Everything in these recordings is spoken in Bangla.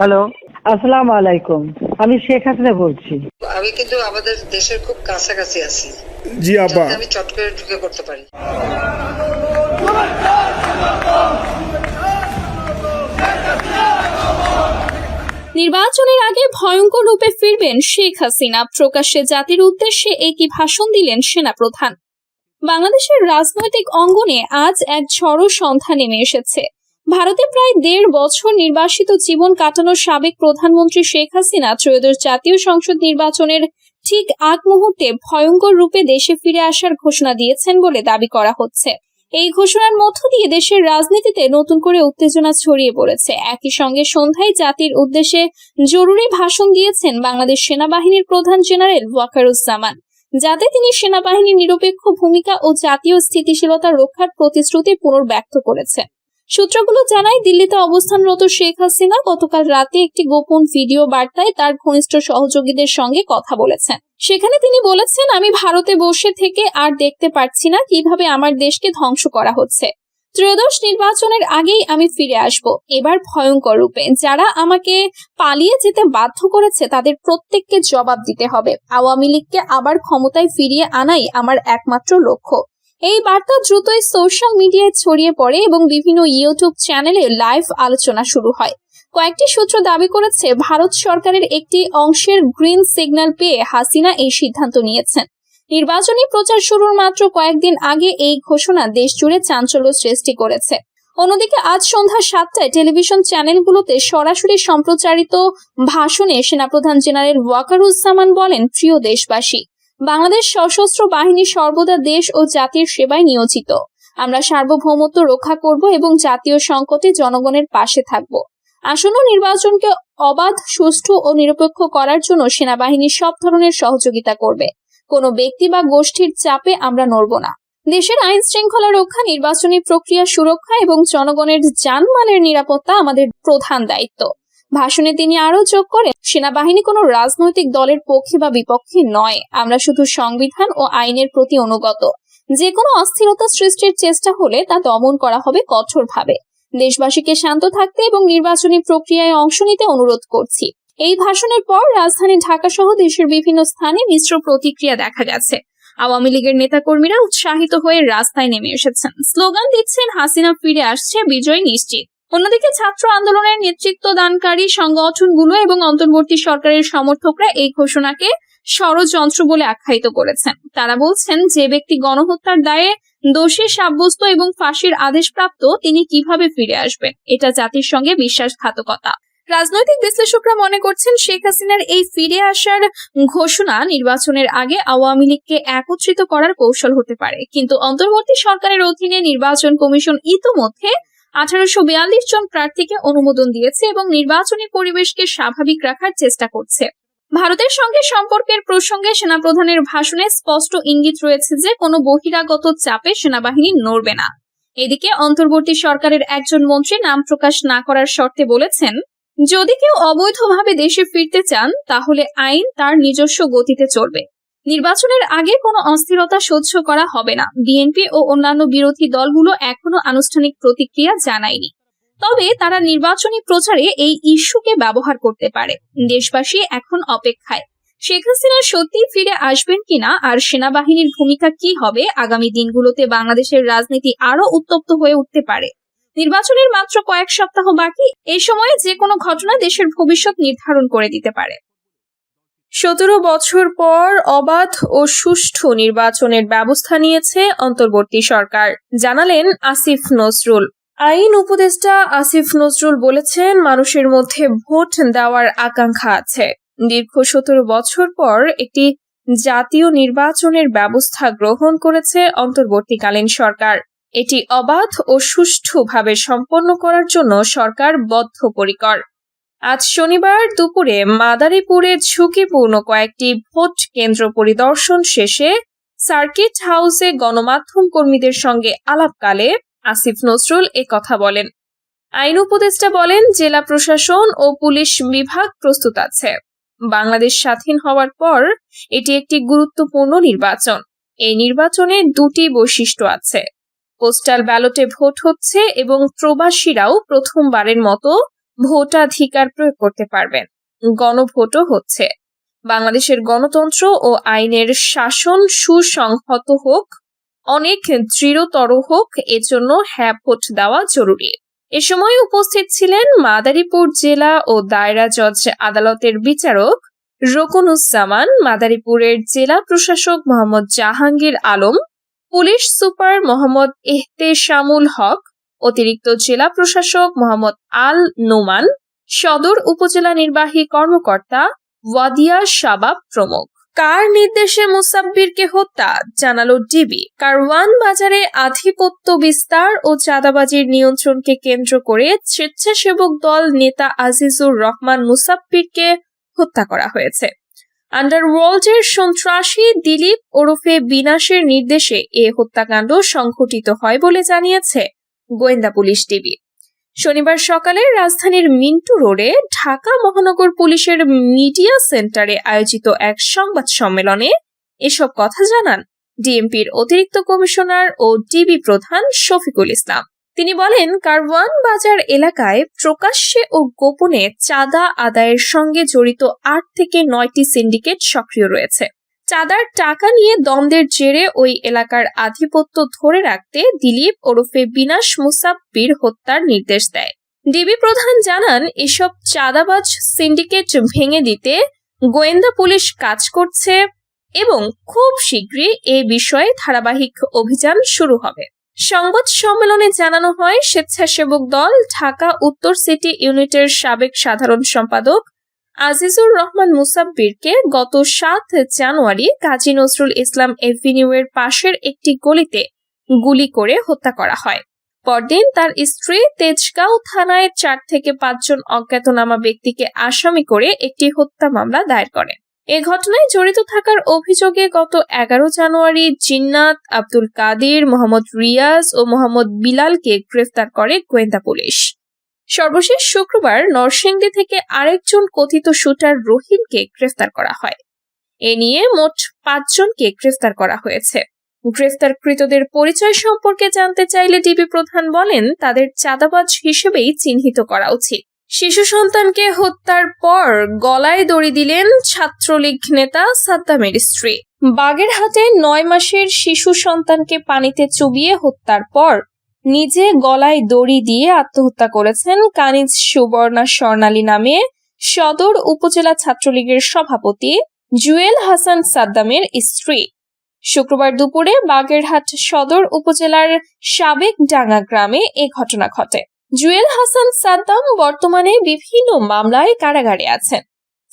হ্যালো আসসালামু আলাইকুম। আমি শেখ হাসিনা বলছি। আমি কিন্তু আমাদের দেশের খুব কাছাকাছি আছি। জি আপা আমি চট করে ঢুকে পড়তে পারি। নির্বাচনের আগে ভয়ঙ্কর রূপে ফিরবেন শেখ হাসিনা। প্রকাশ্যে জাতির উদ্দেশ্যে একই ভাষণ দিলেন সেনাপ্রধান। বাংলাদেশের রাজনৈতিক অঙ্গনে আজ এক ঝড়ো সন্ধ্যা নেমে এসেছে। ভারতে প্রায় দেড় বছর নির্বাসিত জীবন কাটানো সাবেক প্রধানমন্ত্রী শেখ হাসিনা ত্রয়োদশ জাতীয় সংসদ নির্বাচনের ঠিক আগ মুহূর্তে ভয়ঙ্কর রূপে দেশে ফিরে আসার ঘোষণা দিয়েছেন বলে দাবি করা হচ্ছে। এই ঘোষণার মধ্য দিয়ে দেশের রাজনীতিতে নতুন করে উত্তেজনা ছড়িয়ে পড়েছে। একই সঙ্গে সন্ধ্যায় জাতির উদ্দেশ্যে জরুরি ভাষণ দিয়েছেন বাংলাদেশ সেনাবাহিনীর প্রধান জেনারেল ওয়াকারুজ্জামান। যাতে তিনি সেনাবাহিনীর নিরপেক্ষ ভূমিকা ও জাতীয় স্থিতিশীলতা রক্ষার প্রতিশ্রুতি পুনর্ব্যক্ত করেছেন। সূত্রগুলো জানায় দিল্লিতে অবস্থানরত শেখ হাসিনা গতকাল রাতে একটি গোপন ভিডিও বার্তায় তার ঘনিষ্ঠ সহযোগীদের সঙ্গে কথা বলেছেন। সেখানে তিনি বলেছেন, আমি ভারতে বসে থেকে আর দেখতে পারছি না কীভাবে আমার দেশকে ধ্বংস করা হচ্ছে। ত্রয়োদশ নির্বাচনের আগেই আমি ফিরে আসব। এবার ভয়ঙ্কর রূপে যারা আমাকে পালিয়ে যেতে বাধ্য করেছে, তাদের প্রত্যেককে জবাব দিতে হবে। আওয়ামী লীগকে আবার ক্ষমতায় ফিরিয়ে আনাই আমার একমাত্র লক্ষ্য। এই বার্তা দ্রুতই সোশ্যাল মিডিয়ায় ছড়িয়ে পড়ে এবং বিভিন্ন ইউটিউব চ্যানেলে লাইভ আলোচনা শুরু হয়। কয়েকটি সূত্র দাবি করেছে, ভারত সরকারের একটি অংশের গ্রিন সিগন্যাল পেয়ে হাসিনা এই সিদ্ধান্ত নিয়েছেন। নির্বাচনী প্রচার শুরুর মাত্র কয়েকদিন আগে এই ঘোষণা দেশ জুড়ে চাঞ্চল্য সৃষ্টি করেছে। অন্যদিকে আজ সন্ধ্যা সাতটায় টেলিভিশন চ্যানেলগুলোতে সরাসরি সম্প্রচারিত ভাষণে সেনাপ্রধান জেনারেল ওয়াকারুজ্জামান বলেন, প্রিয় দেশবাসী বাংলাদেশ সশস্ত্র বাহিনী সর্বদা দেশ ও জাতির সেবায় নিয়োজিত। আমরা সার্বভৌমত্ব রক্ষা করব এবং জাতীয় সংকটে জনগণের পাশে থাকব। আসন্ন নির্বাচনকে অবাধ, সুষ্ঠু ও নিরপেক্ষ করার জন্য সেনাবাহিনী সব ধরনের সহযোগিতা করবে। কোনো ব্যক্তি বা গোষ্ঠীর চাপে আমরা নড়ব না। দেশের আইন শৃঙ্খলা রক্ষা, নির্বাচনী প্রক্রিয়া সুরক্ষা এবং জনগণের যানমালের নিরাপত্তা আমাদের প্রধান দায়িত্ব। ভাষণে তিনি আরও যোগ করেন, সেনাবাহিনী কোনো রাজনৈতিক দলের পক্ষে বা বিপক্ষে নয়। আমরা শুধু সংবিধান ও আইনের প্রতি অনুগত। যে কোনো অস্থিরতা সৃষ্টির চেষ্টা হলে তা দমন করা হবে কঠোরভাবে। দেশবাসীকে শান্ত থাকতে এবং নির্বাচনী প্রক্রিয়ায় অংশ নিতে অনুরোধ করছি। এই ভাষণের পর রাজধানী ঢাকা সহ দেশের বিভিন্ন স্থানে মিশ্র প্রতিক্রিয়া দেখা গেছে। আওয়ামী লীগের নেতাকর্মীরা উৎসাহিত হয়ে রাস্তায় নেমে এসেছেন। স্লোগান দিচ্ছেন, হাসিনা ফিরে আসছে, বিজয় নিশ্চিত। অন্যদিকে ছাত্র আন্দোলনের নেতৃত্ব দানকারী সংগঠনগুলো এবং অন্তর্বর্তী সরকারের সমর্থকরা এই ঘোষণাকে ষড়যন্ত্র বলে আখ্যায়িত করেছেন। তারা বলছেন, যে ব্যক্তি গণহত্যার দায়ে দোষী, সাব্যস্ত এবং ফাঁসির আদেশপ্রাপ্ত, তিনি কীভাবে ফিরে আসবেন? এটা জাতির সঙ্গে বিশ্বাসঘাতকতা। রাজনৈতিক বিশ্লেষকরা মনে করছেন, শেখ হাসিনার এই ফিরে আসার ঘোষণা নির্বাচনের আগে আওয়ামী লীগকে একত্রিত করার কৌশল হতে পারে। কিন্তু অন্তর্বর্তী সরকারের অধীনে নির্বাচন কমিশন ইতোমধ্যে আঠারোশো বিয়াল্লিশ জন প্রার্থীকে অনুমোদন দিয়েছে এবং নির্বাচনী পরিবেশকে স্বাভাবিক রাখার চেষ্টা করছে। ভারতের সঙ্গে সম্পর্কের প্রসঙ্গে সেনাপ্রধানের ভাষণে স্পষ্ট ইঙ্গিত রয়েছে যে, কোনো বহিরাগত চাপে সেনাবাহিনী নড়বে না। এদিকে অন্তর্বর্তী সরকারের একজন মন্ত্রী নাম প্রকাশ না করার শর্তে বলেছেন, যদি কেউ অবৈধভাবে দেশে ফিরতে চান, তাহলে আইন তার নিজস্ব গতিতে চলবে। নির্বাচনের আগে কোনো অস্থিরতা সহ্য করা হবে না। বিএনপি ও অন্যান্য বিরোধী দলগুলো এখনও আনুষ্ঠানিক প্রতিক্রিয়া জানায়নি। তবে তারা নির্বাচনী প্রচারে এই ইস্যুকে ব্যবহার করতে পারে। দেশবাসী এখন অপেক্ষায়। শেখ হাসিনা সত্যি ফিরে আসবেন কিনা আর সেনাবাহিনীর ভূমিকা কি হবে আগামী দিনগুলোতে বাংলাদেশের রাজনীতি আরও উত্তপ্ত হয়ে উঠতে পারে? নির্বাচনের মাত্র কয়েক সপ্তাহ বাকি। এই সময়ে যে কোনো ঘটনা দেশের ভবিষ্যৎ নির্ধারণ করে দিতে পারে। সতেরো বছর পর অবাধ ও সুষ্ঠু নির্বাচনের ব্যবস্থা নিয়েছে অন্তর্বর্তী সরকার। জানালেন আসিফ নজরুল। আইন উপদেষ্টা আসিফ নজরুল বলেছেন, মানুষের মধ্যে ভোট দেওয়ার আকাঙ্ক্ষা আছে। দীর্ঘ সতেরো বছর পর একটি জাতীয় নির্বাচনের ব্যবস্থা গ্রহণ করেছে অন্তর্বর্তীকালীন সরকার। এটি অবাধ ও সুষ্ঠুভাবে সম্পন্ন করার জন্য সরকার বদ্ধপরিকর। আজ শনিবার দুপুরে মাদারীপুরের ঝুঁকিপূর্ণ কয়েকটি ভোট কেন্দ্র পরিদর্শন শেষে সার্কিট হাউসে গণমাধ্যম কর্মীদের সঙ্গে আলাপকালে আসিফ নজরুল কথা বলেন। আইন উপদেষ্টা বলেন, জেলা প্রশাসন ও পুলিশ বিভাগ প্রস্তুত আছে। বাংলাদেশ স্বাধীন হওয়ার পর এটি একটি গুরুত্বপূর্ণ নির্বাচন। এই নির্বাচনে দুটি বৈশিষ্ট্য আছে। পোস্টাল ব্যালটে ভোট হচ্ছে এবং প্রবাসীরাও প্রথমবারের মতো ভোটাধিকার প্রয়োগ করতে পারবেন। গণভোটও হচ্ছে। বাংলাদেশের গণতন্ত্র ও আইনের শাসন সুসংহত হোক, অনেক দৃঢ়তর হোক, এজন্য হ্যাঁ ভোট দেওয়া জরুরি। এ সময় উপস্থিত ছিলেন মাদারীপুর জেলা ও দায়রা জজ আদালতের বিচারক রকুনুজ্জামান, মাদারীপুরের জেলা প্রশাসক মোহাম্মদ জাহাঙ্গীর আলম, পুলিশ সুপার মোহাম্মদ এহতেশামুল হক অতিরিক্ত জেলা প্রশাসক মোহাম্মদ আল নোমান, সদর উপজেলা নির্বাহী কর্মকর্তা ওয়াদিয়া শাবাব প্রমুখ। কার নির্দেশে মুসাব্বিরকে হত্যা? জানালো ডিবি। কারওয়ান বাজারে আধিপত্য বিস্তার ও চাঁদাবাজির নিয়ন্ত্রণকে কেন্দ্র করে স্বেচ্ছাসেবক দল নেতা আজিজুর রহমান মুসাব্বিরকে হত্যা করা হয়েছে। আন্ডারওয়ার্ল্ডের সন্ত্রাসী দিলীপ ওরফে বিনাশের নির্দেশে এ হত্যাকাণ্ড সংঘটিত হয় বলে জানিয়েছে গোয়েন্দা পুলিশ ডিবি শনিবার সকালে রাজধানীর মিন্টু রোডে ঢাকা মহানগর পুলিশের মিডিয়া সেন্টারে আয়োজিত এক সংবাদ সম্মেলনে এসব কথা জানান ডিএমপির অতিরিক্ত কমিশনার ও ডিবি প্রধান শফিকুল ইসলাম। তিনি বলেন, কারওয়ান বাজার এলাকায় প্রকাশ্যে ও গোপনে চাঁদা আদায়ের সঙ্গে জড়িত আট থেকে নয়টি সিন্ডিকেট সক্রিয় রয়েছে। চাঁদার টাকা নিয়ে দ্বন্দ্বের জেরে ওই এলাকার আধিপত্য ধরে রাখতে দিলীপ ওরফে বিনাশ মুসাব্বির হত্যার নির্দেশ দেয়। ডিবি প্রধান জানান, এসব চাঁদাবাজ সিন্ডিকেট ভেঙে দিতে গোয়েন্দা পুলিশ কাজ করছে এবং খুব শীঘ্রই এ বিষয়ে ধারাবাহিক অভিযান শুরু হবে। সংবাদ সম্মেলনে জানানো হয়, স্বেচ্ছাসেবক দল ঢাকা উত্তর সিটি ইউনিটের সাবেক সাধারণ সম্পাদক আজিজুর রহমান মুসাব্বিরকে গত সাত জানুয়ারি কাজী নজরুল ইসলাম এভিনিউয়ের পাশের একটি গলিতে গুলি করে হত্যা করা হয়। পরদিন তার স্ত্রী তেজগাঁও থানায় চার থেকে পাঁচজন অজ্ঞাতনামা ব্যক্তিকে আসামি করে একটি হত্যা মামলা দায়ের করে। এ ঘটনায় জড়িত থাকার অভিযোগে গত এগারো জানুয়ারি জিন্নাত, আব্দুল কাদির, মোহাম্মদ রিয়াজ ও মোহাম্মদ বিলালকে গ্রেফতার করে গোয়েন্দা পুলিশ। সর্বশেষ শুক্রবার নরসিংদী থেকে আরেকজন কথিত শুটার রহিমকে গ্রেফতার করা হয়। এ নিয়ে মোট পাঁচজনকে গ্রেফতার করা হয়েছে। গ্রেফতারকৃতদের পরিচয় সম্পর্কে জানতে চাইলে ডিবি প্রধান বলেন, তাদের চাঁদাবাজ হিসেবেই চিহ্নিত করা উচিত। শিশু সন্তানকে হত্যার পর গলায় দড়ি দিলেন ছাত্রলীগ নেতা সাদ্দামের স্ত্রী। বাগেরহাটে নয় মাসের শিশু সন্তানকে পানিতে চুবিয়ে হত্যার পর নিজে গলায় দড়ি দিয়ে আত্মহত্যা করেছেন কানিজ সুবর্ণা স্বর্ণালী নামে সদর উপজেলা ছাত্রলীগের সভাপতি জুয়েল হাসান সাদ্দামের স্ত্রী। শুক্রবার দুপুরে বাগেরহাট সদর উপজেলার সাবেক ডাঙ্গা গ্রামে এ ঘটনা ঘটে। জুয়েল হাসান সাদ্দাম বর্তমানে বিভিন্ন মামলায় কারাগারে আছেন।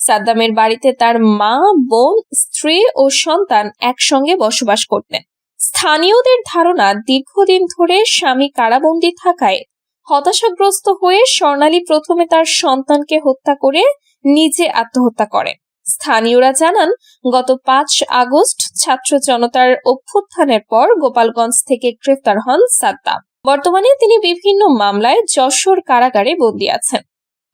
সাদ্দামের বাড়িতে তার মা, বোন, স্ত্রী ও সন্তান একসঙ্গে বসবাস করতেন। স্থানীয়দের ধারণা দীর্ঘদিন ধরে স্বামী কারাবন্দী থাকায় হতাশাগ্রস্ত হয়ে স্বর্ণালী প্রথমে তার সন্তানকে হত্যা করে নিজে আত্মহত্যা করেন স্থানীয়রা জানান, গত পাঁচ আগস্ট ছাত্র জনতার অভ্যুত্থানের পর গোপালগঞ্জ থেকে গ্রেফতার হন সাদ্দাম বর্তমানে তিনি বিভিন্ন মামলায় যশোর কারাগারে বন্দী আছেন।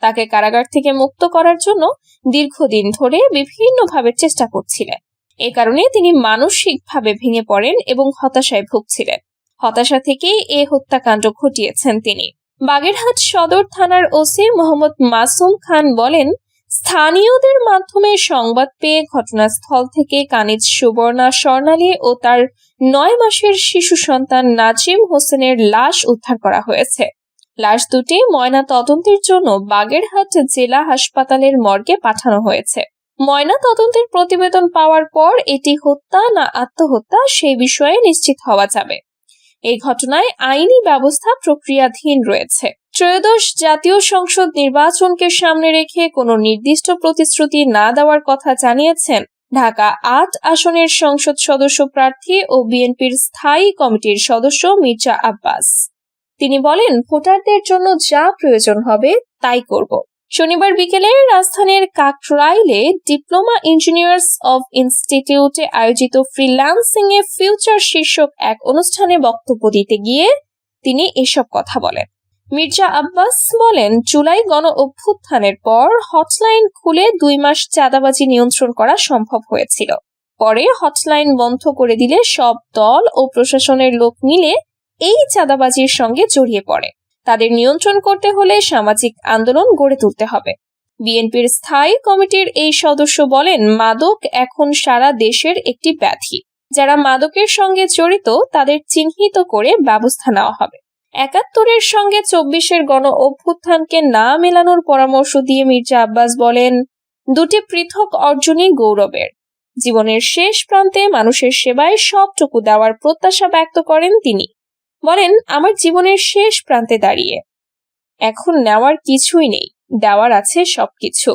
তাকে কারাগার থেকে মুক্ত করার জন্য দীর্ঘদিন ধরে বিভিন্নভাবে চেষ্টা করছিলেন। এ কারণে তিনি মানসিকভাবে ভেঙে পড়েন এবং হতাশায় ভুগছিলেন। হতাশা থেকেই এ হত্যাকাণ্ড ঘটিয়েছেন তিনি। বাগেরহাট সদর থানার ওসি মোহাম্মদ মাসুম খান বলেন, স্থানীয়দের মাধ্যমে সংবাদ পেয়ে ঘটনাস্থল থেকে কানিজ সুবর্ণা স্বর্ণালী ও তার নয় মাসের শিশু সন্তান নাজিম হোসেনের লাশ উদ্ধার করা হয়েছে। লাশ দুটি ময়না তদন্তের জন্য বাগেরহাট জেলা হাসপাতালের মর্গে পাঠানো হয়েছে। ময়না তদন্তের প্রতিবেদন পাওয়ার পর এটি হত্যা না আত্মহত্যা সেই বিষয়ে নিশ্চিত হওয়া যাবে। এই ঘটনায় আইনি ব্যবস্থা প্রক্রিয়াধীন রয়েছে। ত্রয়োদশ জাতীয় সংসদ নির্বাচনকে সামনে রেখে কোনো নির্দিষ্ট প্রতিশ্রুতি না দেওয়ার কথা জানিয়েছেন ঢাকা আট আসনের সংসদ সদস্য প্রার্থী ও বিএনপির স্থায়ী কমিটির সদস্য মির্জা আব্বাস। তিনি বলেন, ভোটারদের জন্য যা প্রয়োজন হবে, তাই করব। শনিবার বিকেলে রাজধানীর কাকরাইলে ডিপ্লোমা ইঞ্জিনিয়ার্স অব ইনস্টিটিউটে আয়োজিত ফ্রিল্যান্সিং এ ফিউচার শীর্ষক এক অনুষ্ঠানে বক্তব্য দিতে গিয়ে তিনি এসব কথা বলেন। মির্জা আব্বাস বলেন, জুলাই গণ অভ্যুত্থানের পর হটলাইন খুলে দুই মাস চাঁদাবাজি নিয়ন্ত্রণ করা সম্ভব হয়েছিল। পরে হটলাইন বন্ধ করে দিলে সব দল ও প্রশাসনের লোক মিলে এই চাঁদাবাজির সঙ্গে জড়িয়ে পড়ে। তাদের নিয়ন্ত্রণ করতে হলে সামাজিক আন্দোলন গড়ে তুলতে হবে। বিএনপির স্থায়ী কমিটির এই সদস্য বলেন, মাদক এখন সারা দেশের একটি ব্যাধি। যারা মাদকের সঙ্গে জড়িত, তাদের চিহ্নিত করে ব্যবস্থা নেওয়া হবে। একাত্তরের সঙ্গে চব্বিশের গণ অভ্যুত্থানকে না মেলানোর পরামর্শ দিয়ে মির্জা আব্বাস বলেন, দুটি পৃথক অর্জনই গৌরবের। জীবনের শেষ প্রান্তে মানুষের সেবায় সবটুকু দেওয়ার প্রত্যাশা ব্যক্ত করেন তিনি। বলেন আমার জীবনের শেষ প্রান্তে দাঁড়িয়ে। এখন নেওয়ার কিছুই নেই দেওয়ার আছে সবকিছু।